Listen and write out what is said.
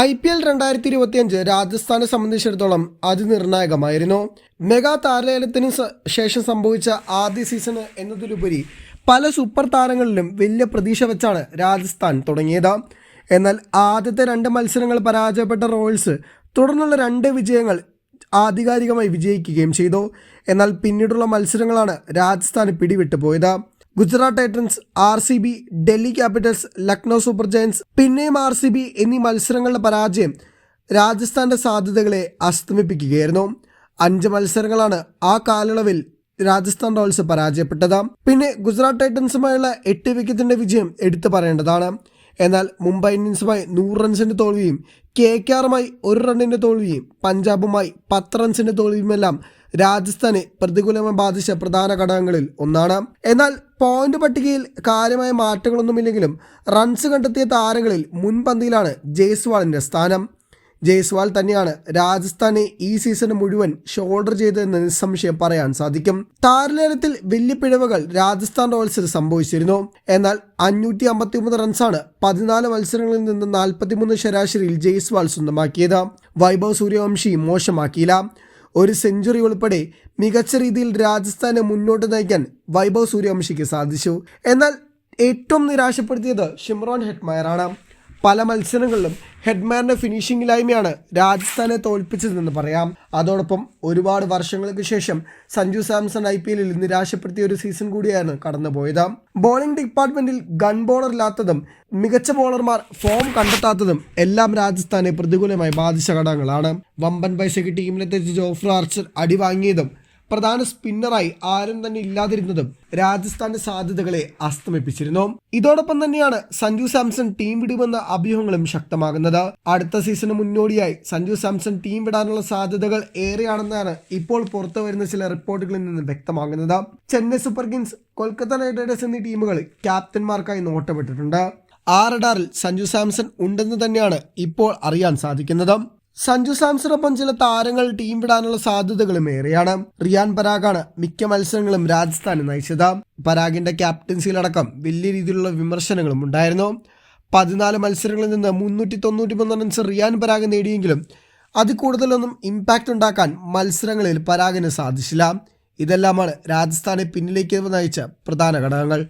I P L രണ്ടായിരത്തി ഇരുപത്തിയഞ്ച് രാജസ്ഥാനെ സംബന്ധിച്ചിടത്തോളം അതിനിർണായകമായിരുന്നു. മെഗാ താരലേലത്തിന് ശേഷം സംഭവിച്ച ആദ്യ സീസണ് എന്നതിലുപരി പല സൂപ്പർ താരങ്ങളിലും വലിയ പ്രതീക്ഷ വെച്ചാണ് രാജസ്ഥാൻ തുടങ്ങിയത്. എന്നാൽ ആദ്യത്തെ രണ്ട് മത്സരങ്ങൾ പരാജയപ്പെട്ട റോയൽസ് തുടർന്നുള്ള രണ്ട് വിജയങ്ങൾ ആധികാരികമായി വിജയിക്കുകയും ചെയ്തു. എന്നാൽ പിന്നീടുള്ള മത്സരങ്ങളാണ് രാജസ്ഥാൻ പിടിവിട്ടു പോയത്. Gujarat Titans R C B Delhi Capitals Lucknow Super Giants പിന്നെയും ആർ സി ബി എന്നീ മത്സരങ്ങളുടെ പരാജയം രാജസ്ഥാന്റെ സാധ്യതകളെ അസ്തമിപ്പിക്കുകയായിരുന്നു. അഞ്ച് മത്സരങ്ങളാണ് ആ കാലയളവിൽ രാജസ്ഥാൻ റോയൽസ് പരാജയപ്പെട്ടത്. പിന്നെ ഗുജറാത്ത് ടൈറ്റൻസുമായുള്ള എട്ട് വിക്കറ്റിന്റെ വിജയം എടുത്തു പറയേണ്ടതാണ്. എന്നാൽ മുംബൈ ഇന്ത്യൻസുമായി നൂറ് റൺസിന്റെ തോൽവിയും കെ കെ ആറുമായി ഒരു റണ്ണിന്റെ തോൽവിയും പഞ്ചാബുമായി പത്ത് റൺസിന്റെ തോൽവിയുമെല്ലാം രാജസ്ഥാനെ പ്രതികൂലമായി ബാധിച്ച പ്രധാന ഘടകങ്ങളിൽ ഒന്നാണ്. എന്നാൽ പോയിന്റ് പട്ടികയിൽ കാര്യമായ മാറ്റങ്ങളൊന്നുമില്ലെങ്കിലും റൺസ് കണ്ടെത്തിയ താരങ്ങളിൽ മുൻപന്തിയിലാണ് ജയ്സ്വാളിന്റെ സ്ഥാനം. ജയ്സ്വാൾ തന്നെയാണ് രാജസ്ഥാനെ ഈ സീസൺ മുഴുവൻ ഷോൾഡർ ചെയ്തതെന്ന് നിസ്സംശയം പറയാൻ സാധിക്കും. താരലേലത്തിൽ വലിയ പിഴവുകൾ രാജസ്ഥാൻ റോയൽസിന് സംഭവിച്ചിരുന്നു. എന്നാൽ അഞ്ഞൂറ്റി അമ്പത്തിമൂന്ന് റൺസാണ് പതിനാല് മത്സരങ്ങളിൽ നിന്ന് നാൽപ്പത്തിമൂന്ന് ശരാശരിയിൽ ജയ്സ്വാൾ സ്വന്തമാക്കിയത്. വൈഭവ് സൂര്യവംശി മോശമാക്കിയില്ല. ഒരു സെഞ്ചുറി ഉൾപ്പെടെ മികച്ച രീതിയിൽ രാജസ്ഥാനെ മുന്നോട്ട് നയിക്കാൻ വൈഭവ് സൂര്യവംശിക്ക് സാധിച്ചു. എന്നാൽ ഏറ്റവും നിരാശപ്പെടുത്തിയത് ഷിംറോൺ ഹെഡ്മയറാണ് പല മത്സരങ്ങളിലും ഹെഡ്മാന്റെ ഫിനിഷിങ്ങിലായ്മയാണ് രാജസ്ഥാനെ തോൽപ്പിച്ചതെന്ന് പറയാം. അതോടൊപ്പം ഒരുപാട് വർഷങ്ങൾക്ക് ശേഷം സഞ്ജു സാംസൺ ഐ പി എല്ലിൽ നിരാശപ്പെടുത്തിയ ഒരു സീസൺ കൂടിയാണ് കടന്നുപോയത്. ബോളിംഗ് ഡിപ്പാർട്ട്മെന്റിൽ ഗൺ ബോളർ ഇല്ലാത്തതും മികച്ച ബോളർമാർ ഫോം കണ്ടെത്താത്തതും എല്ലാം രാജസ്ഥാനെ പ്രതികൂലമായി ബാധിച്ച ഘടകങ്ങളാണ്. വമ്പൻ പൈസയ്ക്ക് ടീമിലെത്തിച്ച് ജോഫ്ര ആർച്ചർ അടി വാങ്ങിയതും പ്രധാന സ്പിന്നറായി ആരും തന്നെ ഇല്ലാതിരുന്നതും രാജസ്ഥാന്റെ സാധ്യതകളെ അസ്തമിപ്പിച്ചിരുന്നു. ഇതോടൊപ്പം തന്നെയാണ് സഞ്ജു സാംസൺ ടീം വിടുമെന്ന അഭ്യൂഹങ്ങളും ശക്തമാകുന്നത്. അടുത്ത സീസണ് മുന്നോടിയായി സഞ്ജു സാംസൺ ടീം വിടാനുള്ള സാധ്യതകൾ ഏറെയാണെന്നാണ് ഇപ്പോൾ പുറത്തു വരുന്ന ചില റിപ്പോർട്ടുകളിൽ നിന്ന് വ്യക്തമാകുന്നത്. Chennai Super Kings Kolkata Knight Riders എന്നീ ടീമുകൾ ക്യാപ്റ്റന്മാർക്കായി നോട്ടമിട്ടിട്ടുണ്ട് ആ റഡാറിൽ സഞ്ജു സാംസൺ ഉണ്ടെന്ന് തന്നെയാണ് ഇപ്പോൾ അറിയാൻ സാധിക്കുന്നത്. സഞ്ജു സാംസണൊപ്പം ചില താരങ്ങൾ ടീം വിടാനുള്ള സാധ്യതകളും ഏറെയാണ്. റിയാൻ പരാഗാണ് മിക്ക മത്സരങ്ങളും രാജസ്ഥാന് നയിച്ചത്. പരാഗിന്റെ ക്യാപ്റ്റൻസിയിലടക്കം വലിയ രീതിയിലുള്ള വിമർശനങ്ങളും ഉണ്ടായിരുന്നു. പതിനാല് മത്സരങ്ങളിൽ നിന്ന് മുന്നൂറ്റി തൊണ്ണൂറ്റി മൂന്ന് റൺസ് റിയാൻ പരാഗ് നേടിയെങ്കിലും അത് കൂടുതലൊന്നും ഇമ്പാക്റ്റ് ഉണ്ടാക്കാൻ മത്സരങ്ങളിൽ പരാഗിന് സാധിച്ചില്ല. ഇതെല്ലാമാണ് രാജസ്ഥാനെ പിന്നിലേക്ക് നയിച്ച പ്രധാന ഘടകങ്ങൾ.